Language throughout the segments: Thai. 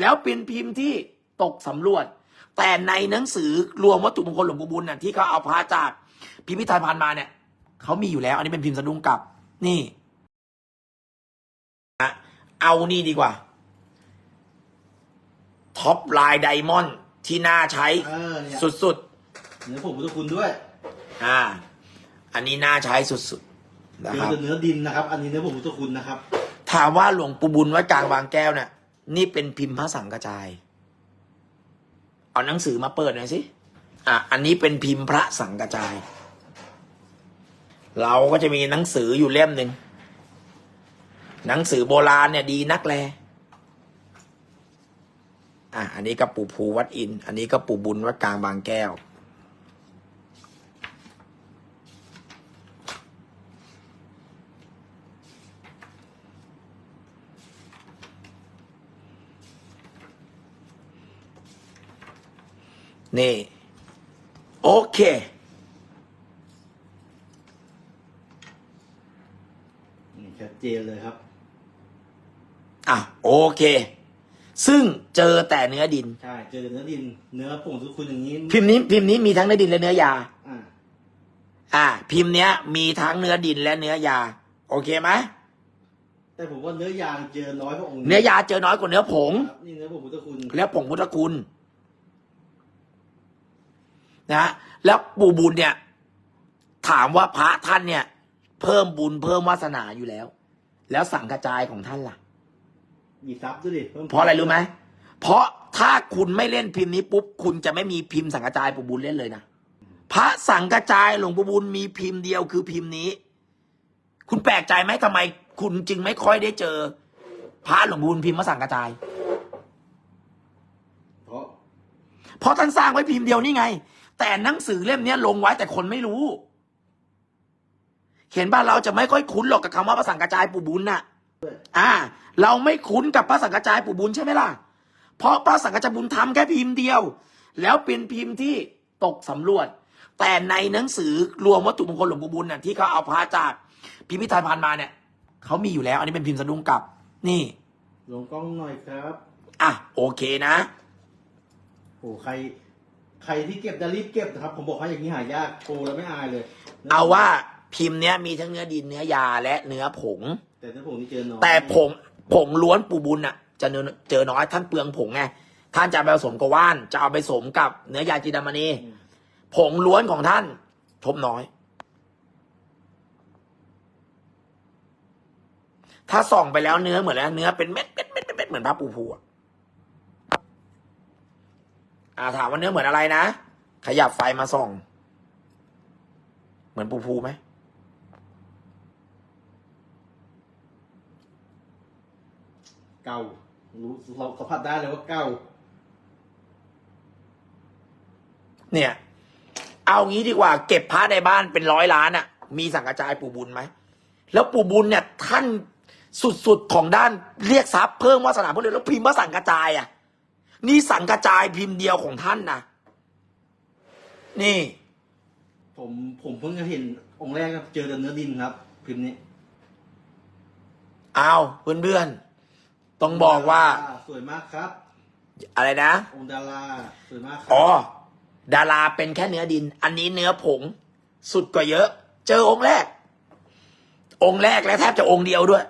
แล้วเป็นพิมพ์ที่ตกสำรวจ แต่ในหนังสือรวมวัตถุมงคลหลวงปู่บุญน่ะที่เขาเอาพระจากพิพิธภัณฑ์มาเนี่ยเขามีอยู่แล้ว อันนี้เป็นพิมพ์สะดุ้งกลับ นี่อะเอานี่ดีกว่าท็อปไลน์ไดมอนด์ที่น่าใช้เออเนี่ยสุดเนื้อผงพุทธคุณด้วยๆอ่า อันนี้น่าใช้สุดๆนะเจครับอเนื้อดินนะครับ อันนี้เนื้อผงพุทธคุณนะครับ ถามว่าหลวงปู่บุญวัดกลางบางแก้วเนี่ย นี่เป็นพิมพ์พระสังกระจาย เอาหนังสือมาเปิดหน่อยสิ อะ อันนี้เป็นพิมพ์พระสังกระจาย เราก็จะมีหนังสืออยู่เล่มหนึ่ง หนังสือโบราณเนี่ยดีนักแล อะ อันนี้ก็ปู่ภูวัดอิน อันนี้ก็ปู่บุญวัดกลางบางแก้ว นี่ โอเค นี่ชัดเจนเลยครับ อะ โอเค ซึ่งเจอแต่เนื้อดิน ใช่ เจอเนื้อดิน เนื้อผงพุทธคุณอย่างนี้พิมพ์นี้พิมพ์นี้มีทั้งเนื้อดินและเนื้อยา อ่าอ่า พิมพ์เนี้ย มีทั้งเนื้อดินและเนื้อยา โอเคไหมแต่ผมว่าเนื้อยางเจอน้อยกว่าองค์เนื้อยาเจอน้อยกว่าเนื้อผง ครับนี่เนื้อผงพุทธคุณ แล้วผงพุทธคุณ นะแล้วปู่บุญเนี่ย ถามว่าพระท่านเนี่ย เพิ่มบุญเพิ่มวาสนาอยู่แล้ว แล้วสังกระจายของท่านล่ะ มีซับด้วยดิพิ่มเพราะอะไรรู้ไหมเพราะถ้าคุณไม่เล่นพิมพ์นี้ปุ๊บคุณจะไม่มีพิมพ์สังกระจายปู่บุญเล่นเลยนะพระสังกระจายหลวงปู่บุญมีพิมพ์เดียวคือพิมพ์นี้ คุณแปลกใจไหมทำไม คุณจึงไม่ค่อยได้เจอ พระหลวงปู่บุญพิมพ์พระสังกระจาย เพราะเพราะท่านสร้างไว้พิมพ์เดียวนี่ไง แต่หนังสือเล่มเนี้ยลงไว้แต่คนไม่รู้เห็นบ้านเราจะไม่ค่อยคุ้นหรอกกับคำว่าพระสังกระจายปู่บุญน่ะ อ่า เราไม่คุ้นกับพระสังกระจายปู่บุญใช่ไหมล่ะ เพราะพระสังกระจายบุญทำแค่พิมพ์เดียว แล้วเป็นพิมพ์ที่ตกสำรวจ แต่ในหนังสือรวมวัตถุมงคลหลวงปู่บุญน่ะที่เขาเอาพระจากพิพิธภัณฑ์มาเนี่ยเขามีอยู่แล้ว อันนี้เป็นพิมพ์สะดุ้งกลับ นี่ลงกล้องหน่อยครับ อะโอเคนะโอ้ใคร ใครที่เก็บจะรีบเก็บนะครับ ผมบอกว่าอย่างนี้หายากโกแล้วไม่อายเลยเอาว่าพิมพ์เนี้ยมีทั้งเนื้อดินเนื้อยาและเนื้อผง แต่เนื้อผงนี่เจอน้อยแต่ผงผงล้วนปูบุญอะจะเนเจอน้อยท่านเปลืองผงไงท่านจะเอาไปผสมกับว่าน จะเอาไปผสมกับเนื้อยาจีดามณีอืมผงล้วนของท่านทบน้อย ถ้าส่องไปแล้วเนื้อเหมือนแล้วเนื้อเป็นเม็ดเม็ดเม็ดเม็ดเม็ดเหมือนพระปูภูอะ อ่าถามว่าเนื้อเหมือนอะไรนะ ขยับไฟมาส่อง เหมือนปูภูไหมเก่ารู้เราสัมผัสได้เลยว่าเก่า เนี่ย เอางี้ดีกว่า เก็บพระในบ้านเป็นร้อยล้านอะ่ะ มีสังกระจายปู่บุญไหม แล้วปู่บุญเนี่ย ท่านสุดๆของด้านเรียกทรัพย์เพิ่มวาสนาเพิ่มเลยแล้วพิมพ์ว่าสังกระจายอะ่ะ นี่สังกระจายพิมพ์เดียวของท่านนะนี่ ผมผมเพิ่งจะเห็นองค์แรกครับเจอแต่เนื้อดินครับพิมพ์นี้เอาเพื่อนๆต้องบอกว่า สวยมากครับ อะไรนะ องค์ดาราสวยมากครัอ๋อ ดาราเป็นแค่เนื้อดิน อันนี้เนื้อผง สุดกว่าเยอะ เจอองค์แรก องค์แรกและแทบจะองค์เดียวด้วย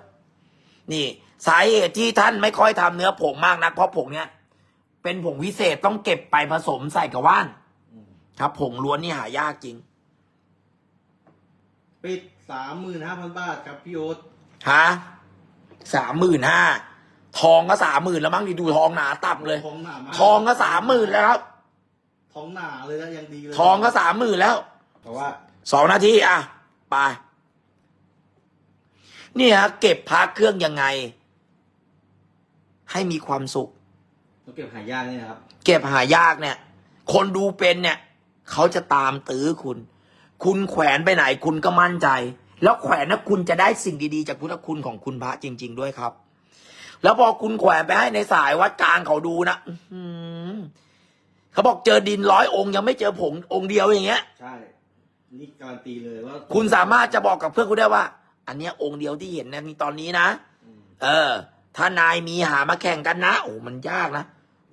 นี่ สาเหตุที่ท่านไม่ค่อยทำเนื้อผงมากนักเพราะผงเนี้ย เป็นผงวิเศษต้องเก็บไปผสมใส่กับว่านอืมครับผงล้วนนี่หายากจริง ปิดสามหมื่นห้าพันบาทครับพี่โอ๊ตฮะสามหมื่นห้าทองก็สามหมื่นแล้วมั้งดิดูทองหนาตับเลย ทองหนามากทองก็สามหมื่นแล้วครับ ทองหนาเลยนะยังดีเลยทองก็สามหมื่นแล้วเพราะว่า สองนาทีอะ ไปนี่ฮะเก็บพักเครื่องยังไง ให้มีความสุขต้อง เก็บหายากนี่นะครับ เก็บหายากเนี่ย คนดูเป็นเนี่ย เขาจะตามตื้อคุณ คุณแขวนไปไหนคุณก็มั่นใจ แล้วแขวนนะคุณจะได้สิ่งดีๆ จากพุทธคุณของคุณพระจริง ๆ ด้วยครับ แล้วพอคุณแขวนไปให้ในสายวัดกลางเขาดูนะอื้อหือเขาบอกเจอดินร้อยองค์ ยังไม่เจอผงองค์เดียวอย่างเงี้ยใช่นี่การันตีเลยว่าคุณสามารถจะบอกกับเพื่อนคุณได้ว่า อันเนี้ยองค์เดียวที่เห็นนะมีตอนนี้นะอืมเออ ถ้านายมีหามาแข่งกันนะโอ้มันยากนะ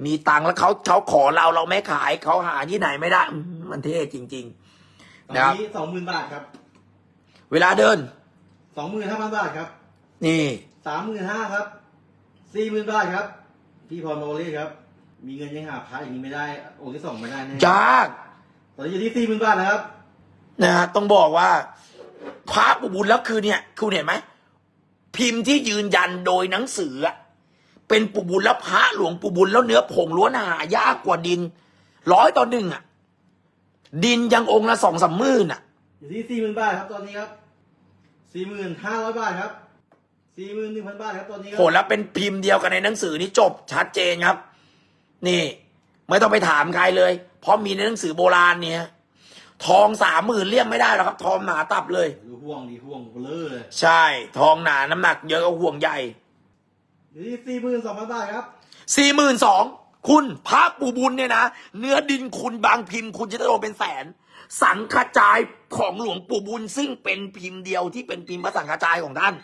มีตังค์แล้วเขาเขาขอเราเราไม่ขายเขาหาที่ไหนไม่ได้อื้อหือมันเท่จริงตอนนะครับ นี้สองหมื่นบาทครับๆเวลาเดิน สองหมื่นห้าพันบาทครับนี่ สามหมื่นห้าครับสี่หมื่นบาทครับ พี่พรโมเล่ครับ มีเงินยังหาพระอย่างนี้ไม่ได้องค์ที่สองไม่ได้แน่ยากตอนนี้อยู่ที่สี่หมื่นบาทนะครับนะฮะต้องบอกว่าพระปู่บุญแล้วคือเนี่ยคุณเห็นไหม พิมพ์ที่ยืนยันโดยหนังสืออะเป็นปู่บุญแล้วพระหลวงปู่บุญแล้วเนื้อผงล้วนหายากกว่าดิน ร้อยต่อหนึ่งอะ ดินยังองค์ละสองสามหมื่นอะ อยู่ที่สี่หมื่นบาทครับตอนนี้ครับสี่หมื่นห้าร้อยบาทครับสี่หมื่นหนึ่งพันบาทครับตอนนี้ครัโหแล้วเป็นพิมพ์เดียวกันในหนังสือนี่จบชัดเจนครับ นี่ ไม่ต้องไปถามใครเลย เพราะมีในหนังสือโบราณเนี่ย ทองสามหมื่นเลี่ยมไม่ได้หรอกครับ ทองหนาตับเลย ดูห่วงดีห่วงเบลอเลยใช่ ทองหนาน้ำหนักเยอะก็ห่วงใหญ่อยู่ที่สี่หมื่นสองพันบาทครับสี่หมื่นสองคุณพระปูบุญเนี่ยนะ เนื้อดินคุณบางพิมพ์คุณจะได้โดนเป็นแสน สังฆจายของหลวงปู่บุญซึ่งเป็นพิมพ์เดียวที่เป็นพิมพ์พระสังฆจายของท่าน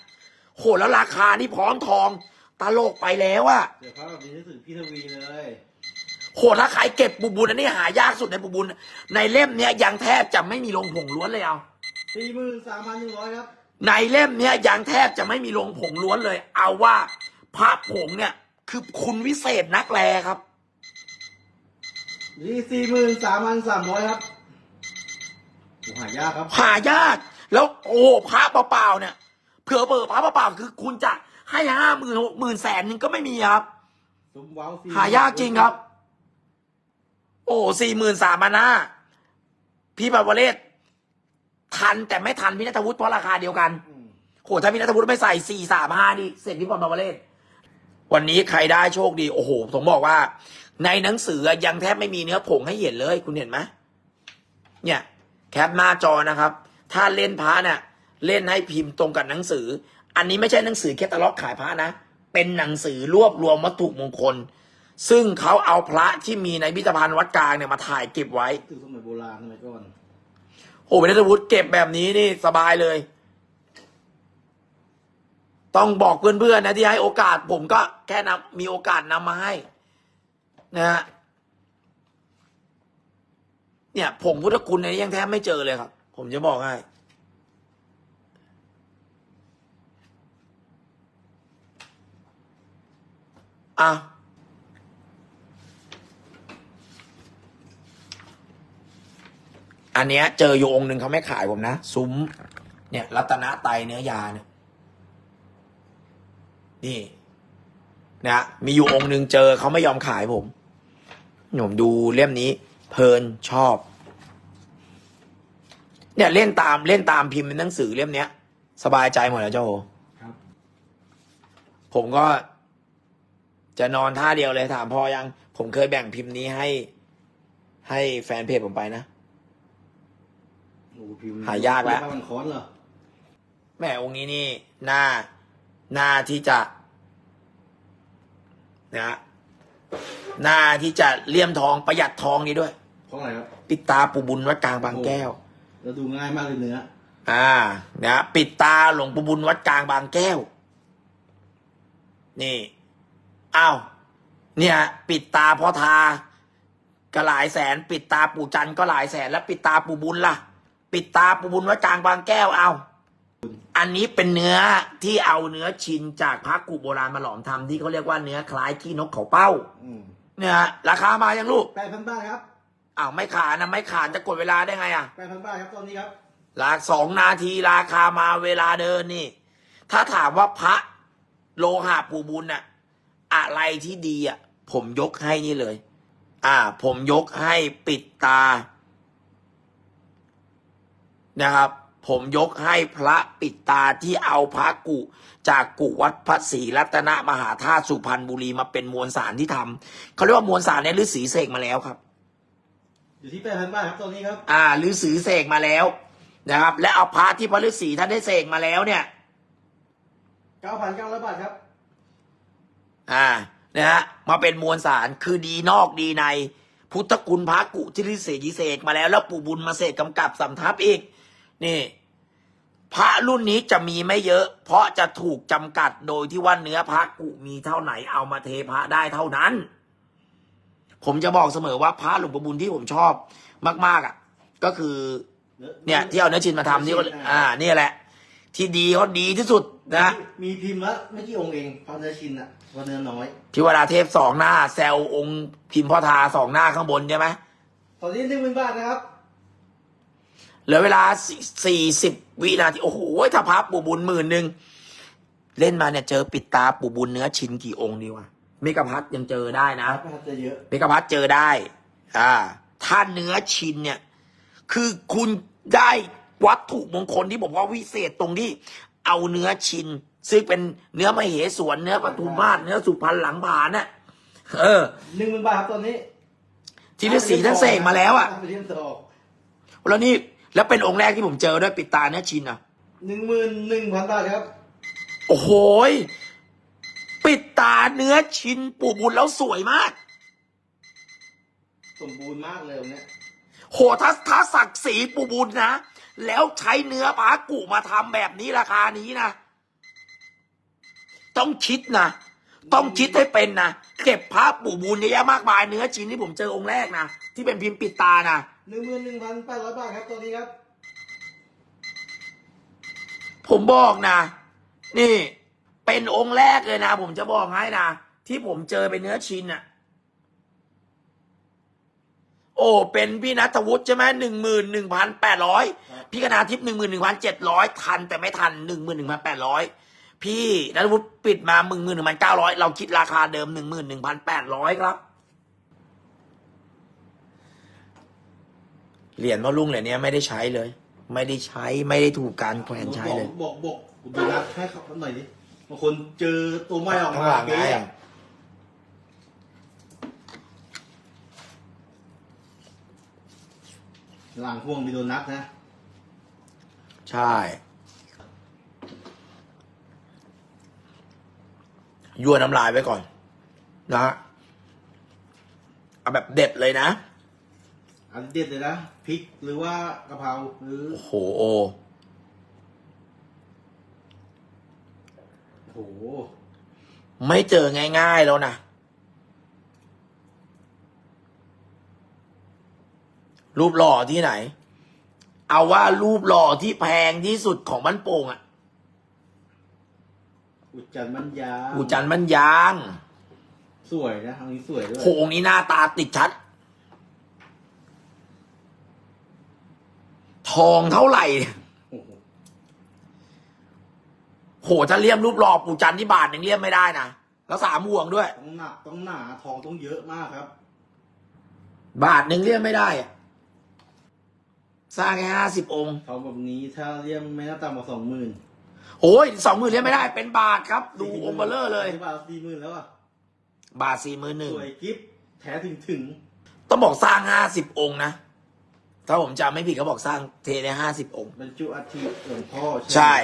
โหแล้วราคานี่พร้อมทองตลกไปแล้วอะ เดี๋ยวพระแบบนี้นึกถึงพี่ทวีเลย โหถ้าใครเก็บปูบุญอันนี้หายากสุดในปูบุญ ในเล่มเนี้ยยังแทบจะไม่มีลงผงล้วนเลยเอาสี่หมื่นสามพันหนึ่งร้อยครับ ในเล่มเนี้ยยังแทบจะไม่มีลงผงล้วนเลย เอาว่าพระผงเนี่ย คือคุณวิเศษนักแลครับอยู่ที่สี่หมื่นสามพันสามร้อยครับโอ้หายากครับหายากแล้วโอ้พระเปล่าๆเนี่ยเผื่อเปิดพระเปล่าๆคือคุณจะให้ห้าหมื่นหกหมื่นแสนหนึ่งก็ไม่มีครับซุ้มเว้าสี่หายากจริงครับ โอ้สี่หมื่นสามพันห้าพี่ปาวเลศทันแต่ไม่ทันพี่นัทวุฒิเพราะราคาเดียวกันอืมโหถ้าพี่นัทวุฒิไม่ใส่สี่สามห้านี่เสร็จพี่บอลปาวเลศวันนี้ใครได้โชคดีโอ้โหผมบอกว่า ในหนังสือยังแทบไม่มีเนื้อผงให้เห็นเลย คุณเห็นไหมเนี่ย แคปหน้าจอนะครับ ถ้าเล่นพระเนี่ยเล่นให้พิมพ์ตรงกับหนังสือ อันนี้ไม่ใช่หนังสือแคตตาล็อกขายพระนะเป็นหนังสือรวบรวมวัตถุมงคล ซึ่งเขาเอาพระที่มีในพิพิธภัณฑ์วัดกลางเนี่ยมาถ่ายเก็บไว้ถึงสมัยโบราณสมัยก่อนโอ้เป็นนัทวุฒิเก็บแบบนี้นี่สบายเลย ต้องบอกเพื่อนๆนะที่ให้โอกาส ผมก็แค่นำมีโอกาสนำมาให้ นะฮะเนี่ยผงพุทธคุณเนี่ยยังแทบไม่เจอเลยครับ ผมจะบอกให้อะ อันเนี้ย เจออยู่องค์หนึ่งเขาไม่ขายผมนะ ซุ้ม เนี่ยรัตนไตรเนื้อยาเนี่ยนี่นะมีอยู่องค์หนึ่งเจอเขาไม่ยอมขายผมผมดูเล่มนี้ เพลินชอบ เนี่ยเล่นตามเล่นตามพิมพ์เป็นหนังสือเล่มเนี้ย สบายใจหมดแล้วเจ้าโอครับผมก็ จะนอนท่าเดียวเลยถามพอยัง ผมเคยแบ่งพิมพ์นี้ให้ ให้แฟนเพจผมไปนะโอ้พิมพ์ หายากแล้วผ้มันค้อนเหรอแม่องค์นี้นี่หน้าหน้าที่จะนะฮะหน้าที่จะเลี่ยมทองประหยัดทองนี้ด้วย เพราะอะไรครับ ปิดตาปูบุญวัดกลางบางแก้ว แล้วดูง่ายมากเลยเนื้ออ่านะฮะปิดตาหลวงปู่บุญวัดกลางบางแก้ว นี่อ้าวเนี่ย ปิดตาพ่อทา ก็หลายแสน ปิดตาปู่จันทร์ก็หลายแสน แล้วปิดตาปู่บุญล่ะ ปิดตาปู่บุญวัดกลางบางแก้วเอา อันนี้เป็นเนื้อที่เอาเนื้อชินจากพระกุโบราณมาหลอมทำที่เขาเรียกว่าเนื้อคล้ายขี้นกเขาเป้าอืมเนี่ยฮะราคามายังลูกแปดพันบาทครับอ้าวไม่ขาดนะไม่ขาดจะกดเวลาได้ไงอะแปดพันบาทครับตอนนี้ครับหลักสองนาทีราคามาเวลาเดินนี่ ถ้าถามว่าพระโลหะปูบุญน่ะ อะไรที่ดีอะ ผมยกให้นี่เลย อ่า ผมยกให้ปิดตา นะครับ ผมยกให้พระปิดตาที่เอาพระกุ จากกุวัดพระศรีรัตนมหาธาตุสุพรรณบุรีมาเป็นมวลสารที่ทำเขาเรียกว่ามวลสารเนี่ยฤาษีเสกมาแล้วครับ อยู่ที่แปดพันบาทครับตอนนี้ครับอ่าฤาษีเสกมาแล้วนะครับ และเอาพระที่พระฤาษีท่านได้เสกมาแล้วเนี่ยเก้าพันเก้าร้อยบาทครับ อ่านะฮะมาเป็นมวลสารคือดีนอกดีใน พุทธคุณพระกุที่ฤาษีเสกมาแล้วแล้วปู่บุญมาเสกกำกับสำทับอีก นี่พพระรุ่นนี้จะมีไม่เยอะ เพราะจะถูกจำกัดโดยที่ว่าเนื้อพระกุมีเท่าไหนเอามาเทพระได้เท่านั้น ผมจะบอกเสมอว่าพระหลวงปู่บุญที่ผมชอบมาก ๆ อะ ก็คือ เนี่ย ที่เอาเนื้อชินมาทำนี่ก็อ่านี่แหละ ที่ดีเขาดีที่สุดนะมีพิมพ์ละไม่กี่องค์เองพระเนื้อชินอะพระเนื้อน้อยพิวราเทพสองหน้า แซวองค์พิมพ์พ่อทาสองหน้าข้างบนใช่ไหมตอนนี้หนึ่งหมื่นบาทนะครับ เหลือเวลาสี่สิบวินาทีโอ้โหถ้าพับปู่บุญหมื่นหนึ่งเล่นมาเนี่ยเจอปิดตาปู่บุญเนื้อชินกี่องค์ดีวะเมกะพัทยังเจอได้นะครับจะเยอะเมกะพัทเจอได้ อ่า ถ้าเนื้อชินเนี่ย คือคุณได้วัตถุมงคลที่บอกว่าวิเศษตรงที่เอาเนื้อชินซึ่งเป็นเนื้อมเหสวนเนื้อปทุมมาศเนื้อสุพรรณหลังผานน่ะเออหนึ่งหมื่นบาทครับตอนนี้ ที่ฤาษีท่านเสกมาแล้วอะไปเรียนต่อแล้วนี่ แล้วเป็นองค์แรกที่ผมเจอด้วยปิดตาเนื้อชินอะหนึ่งหมื่นหนึ่งพันบาทครับ โอ้โหยปิดตาเนื้อชินปู่บุญแล้วสวยมาก สมบูรณ์มากเลยองค์เนี้ยโหถ้าถ้าศักดิ์ศรีปู่บุญนะ แล้วใช้เนื้อพากุมาทำแบบนี้ราคานี้นะ ต้องคิดนะ ต้องคิดให้เป็นนะ เก็บพระปู่บุญเยอะแยะมากมายเนื้อชินที่ผมเจอองค์แรกนะ ที่เป็นพิมพ์ปิดตานะ หนึ่งหมื่นหนึ่งพันแปดร้อยบาทครับตอนนี้ครับ ผมบอกนะ นี่ เป็นองค์แรกเลยนะ ผมจะบอกให้นะ ที่ผมเจอเป็นเนื้อชินอะโอ้ เป็นพี่นัทวุฒิใช่ไหมหนึ่งหมื่นหนึ่งพันแปดร้อยครับพี่คณาทิพย์หนึ่งหมื่นหนึ่งพันเจ็ดร้อยทันแต่ไม่ทันหนึ่งหมื่นหนึ่งพันแปดร้อยพี่นัทวุฒิปิดมาหนึ่งหมื่นหนึ่งพันเก้าร้อยเราคิดราคาเดิมหนึ่งหมื่นหนึ่งพันแปดร้อยครับ เหรียญพ่อลุงเหรียญเนี้ยไม่ได้ใช้เลย ไม่ได้ใช้ไม่ได้ถูกการแขวนใช้เลย บอกบอกบอกดูนะให้เขาหน่อยดิบางคนเจอตัวใหม่ออกข้างมาหลังไงเป๊ะอะหลังพ่วงมีโดนัทนะใช่ยั่วน้ำลายไว้ก่อน นะฮะเอาแบบเด็ดเลยนะ อันเด็ดเลยนะพริกหรือว่ากะเพราหรือโอ้โหโอโอ้โหไม่เจอง่ายๆแล้วนะรูปหล่อที่ไหน เอาว่ารูปหล่อที่แพงที่สุดของบ้านโป่งอะอุจจันทร์มันยาอูจันทร์มันยาง สวยนะทางนี้สวยด้วยโหองค์นี้หน้าตาติดชัด องเท่าไหร่เนี่ยโอ้โหโหถ้าเลี่ยมรูปหล่อปู่จันทร์ที่บาทหนึ่งเลี่ยมไม่ได้นะแล้วสามห่วงด้วย ต้องหนักต้องหนาทองต้องเยอะมากครับ บาทหนึ่งเลี่ยมไม่ได้อะสร้างแค่ห้าสิบองค์ทองแบบนี้ถ้าเลี่ยมไม่น่าต่ำกว่าสองหมื่นโอ้ยสองหมื่นเลี่ยมไม่ได้ เป็นบาทครับ ดูองค์เบลเลอร์เลย บาทสี่หมื่นแล้วอะบาทสี่หมื่นหนึ่งสวยกิฟแท้ถึงถึง ต้องบอกสร้างห้าสิบองค์นะ ถ้าผมจำไม่ผิดเขาบอกสร้างเทได้ห้าสิบองค์ บรรจุอัฐิหลวงพ่อใช่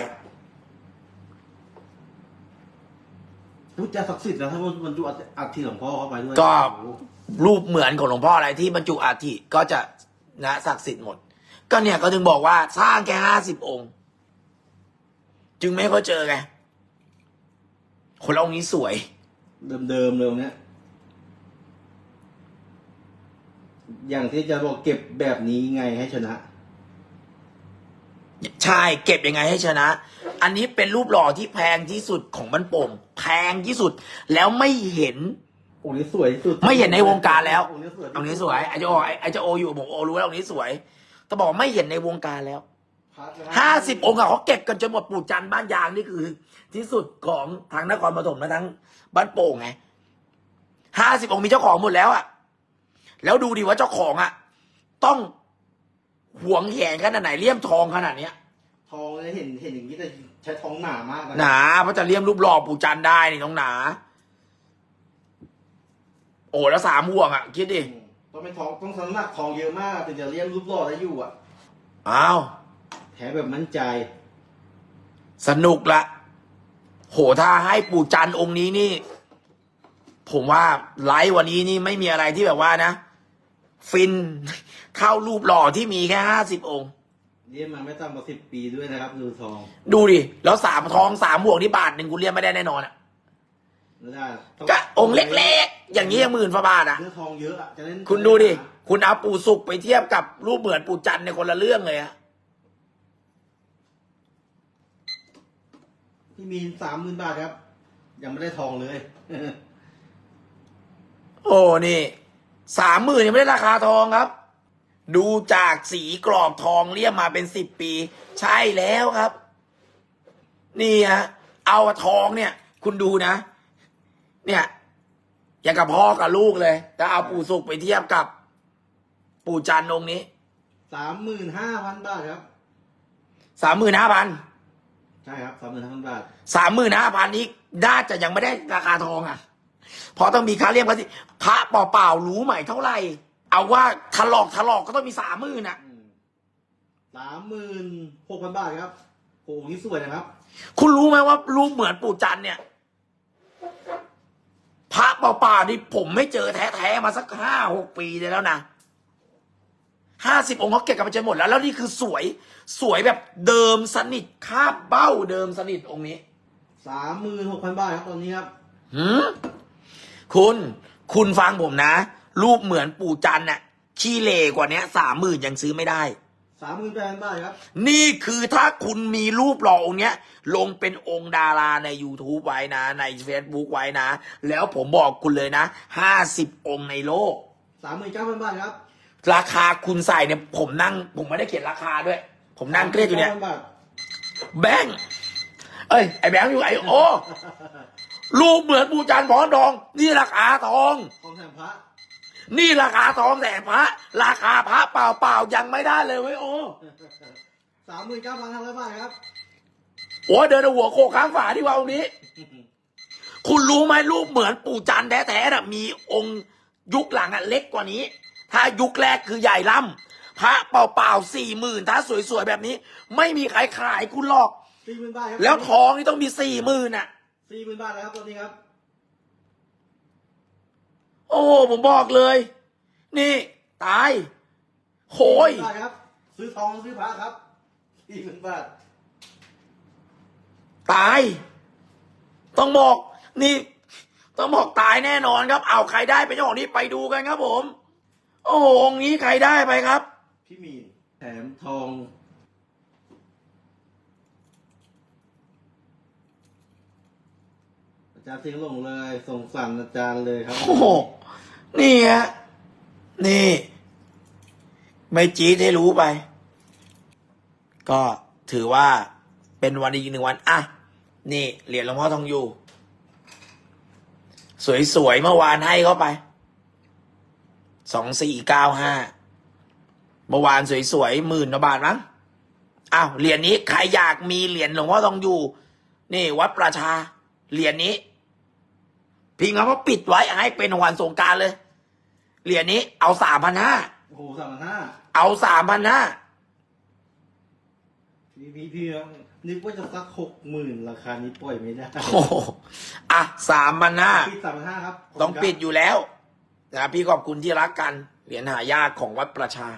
พุทธศักดิ์สิทธิ์นะถ้าบรรจุอัฐิหลวงพ่อเข้าไปด้วยก็ โอ้โหรูปเหมือนของหลวงพ่ออะไรที่บรรจุอาธิก็จะนะศักดิ์สิทธิ์หมด ก็เนี่ยก็ถึงบอกว่าสร้างแค่ห้าสิบองค์ จึงไม่ค่อยเจอไงคนละองค์นี้สวย เดิมๆเลยเนี่ย อย่างที่จะบอกเก็บแบบนี้ไงให้ชนะ ใช่เก็บยังไงให้ชนะ อันนี้เป็นรูปหล่อที่แพงที่สุดของบ้านโป่งแพงที่สุดแล้วไม่เห็น องค์นี้สวยที่สุดไม่เห็นในวงการแล้ว องค์นี้สวยองค์นี้สวยไอเจาโอไอเจาโออยู่ผมโอรู้แล้วองค์นี้สวยแต่บอกไม่เห็นในวงการแล้วห้าสิบองค์อะเขาเก็บกันจนหมดปู่จันทร์บ้านยางนี่คือ ที่สุดของทางนครปฐมและทั้งบ้านโป่งไงห้าสิบองค์มีเจ้าของหมดแล้วอะ แล้วดูดิว่าเจ้าของอะต้องหวงแหนขนาดไหนเลี่ยมทองขนาดเนี้ยทองเนี่ยเห็นเห็นอย่างนี้แต่ใช้ทองหนามากนะหนาเพราะจะเลี่ยมรูปหล่อปู่จันทร์ได้นี่ต้องหนา โอ้แล้วสามห่วงอะคิดดิอืมต้องเป็นทองต้องสำนักทองเยอะมากถึงจะเลี้ยงรูปหล่อได้อยู่อะ อ้าวแถแบบมั่นใจ สนุกละโหถ้าให้ปู่จันทร์องค์นี้นี่ ผมว่าไลฟ์วันนี้นี่ไม่มีอะไรที่แบบว่านะ ฟินเข้ารูปหล่อที่มีแค่ห้าสิบองค์ เรียนมาไม่ต่ำกว่าสิบปีด้วยนะครับ ดูทองดูดิ แล้วสามทองสามบวกนี่บาทหนึ่งกูเรียนไม่ได้แน่นอนอะแล้วได้ก็องค์เล็กๆ อย่างนี้ยังหมื่นฝ่าบาทอะ เนื้อทองเยอะอะจะเล่นคุณดูดิ คุณเอาปู่สุกไปเทียบกับรูปเหมือนปู่จันทร์ในคนละเรื่องเลยอะพี่มีสามหมื่นบาทครับ ยังไม่ได้ทองเลย โอ้นี่ สามหมื่นยังไม่ได้ราคาทองครับ ดูจากสีกรอบทองเรียกมาเป็นสิบปี ใช่แล้วครับ นี่ฮะเอาทองเนี่ย คุณดูนะ เนี่ยอย่างกับพ่อกับลูกเลย แต่เอาปู่สุกไปเทียบกับ ปู่จันทร์องค์นี้สามหมื่นห้าพันบาทครับสามหมื่นห้าพันใช่ครับสามหมื่นห้าพันบาทสามหมื่นห้าพันนี้น่าจะยังไม่ได้ราคาทองอะ เพราะต้องมีค่าเรียกภาษีพระเปล่าๆรู้ใหม่เท่าไหร่ เอาว่าถลอกถลอกก็ต้องมีสามหมื่นอะสามหมื่นหกพันบาทครับโอ้โหนี่สวยนะครับ คุณรู้ไหมว่ารูปเหมือนปู่จันทร์เนี่ยพระเปล่าๆนี่ผมไม่เจอแท้ๆมาสักห้าหกปีเลยแล้วนะห้าสิบองค์เขาเก็บกันไปจนหมดแล้ว แล้วนี่คือสวย สวยแบบเดิมสนิทคาบเบ้าเดิมสนิทองค์นี้สามหมื่นหกพันบาทครับตอนนี้ครับหืม คุณ คุณฟังผมนะ รูปเหมือนปู่จันทร์น่ะขี้เลกว่าเนี้ยสามหมื่นยังซื้อไม่ได้ สามหมื่นแปดพันบาทครับ นี่คือถ้าคุณมีรูปหล่อองค์เนี้ย ลงเป็นองค์ดาราใน YouTube ไว้นะ ใน Facebook ไว้นะ แล้วผมบอกคุณเลยนะห้าสิบองค์ในโลก สามหมื่นเก้าพันบาทครับ ราคาคุณใส่เนี่ยผมนั่ง ผมไม่ได้เขียนราคาด้วย ผมนั่งเครียดอยู่เนี่ย 39,000บาทแบงค์เอ้ย ไอแบงค์อยู่ไอโอ รูปเหมือนปู่จันทร์พร้อมทอง นี่ราคาทอง ทองแถมพระนี่ราคาทองแต่พระ ราคาพระเปล่าๆยังไม่ได้เลยเว้ยโอ้สามหมื่นเก้าพันห้าร้อยบาทครับ โอ้เดินเอาหัวโขกข้างฝาที่ว่าองค์นี้ คุณรู้ไหมรูปเหมือนปู่จันทร์แท้ๆน่ะมีองค์ยุคหลังอะเล็กกว่านี้ ถ้ายุคแรกคือใหญ่ล่ำพระเปล่าๆสี่หมื่นถ้าสวยๆแบบนี้ ไม่มีใครขายคุณหรอก สี่หมื่นบาทครับแล้วทองนี่ต้องมีสี่หมื่นอะ สี่หมื่นบาทแล้วครับตอนนี้ครับ โอ้ผมบอกเลย นี่ ตายโหย40,000บาทครับ ซื้อทองซื้อพระครับสี่หมื่นบาทตาย ต้องบอกนี่ ต้องบอกตายแน่นอนครับ เอาใครได้เป็นเจ้าของนี้ไปดูกันครับผม โอ้โหองค์นี้ใครได้ไปครับ พี่มีนแถมทอง อาจารย์เสียงหลงเลยส่งสั่งอาจารย์เลยครับโอ้โหนี่ฮะนี่ไม่จีดให้รู้ไป ก็ถือว่าเป็นวันดีอีกหนึ่งวัน อะ นี่เหรียญหลวงพ่อทองอยู่ สวยๆเมื่อวานให้เข้าไปสองสี่เก้าห้าเมื่อวานสวยๆหมื่นกว่าบาทมั้งอ้าวเหรียญนี้ใครอยากมีเหรียญหลวงพ่อทองอยู่ นี่ วัดประชาเหรียญนี้ พิงคำว่าปิดไว้ให้เป็นของวันสงกรารเลย เหรียญนี้เอาสามพันห้าโอ้โหสามพันห้าเอาสามพันห้าพี่พี่พี่นึกว่าจะสักหกหมื่นราคานี้ปล่อยไม่ได้โอ้โหอะสามพันห้าปิดสามพันห้าครับต้องปิดอยู่แล้วนะพี่ขอบคุณที่รักกัน เหรียญหายากของวัดประชา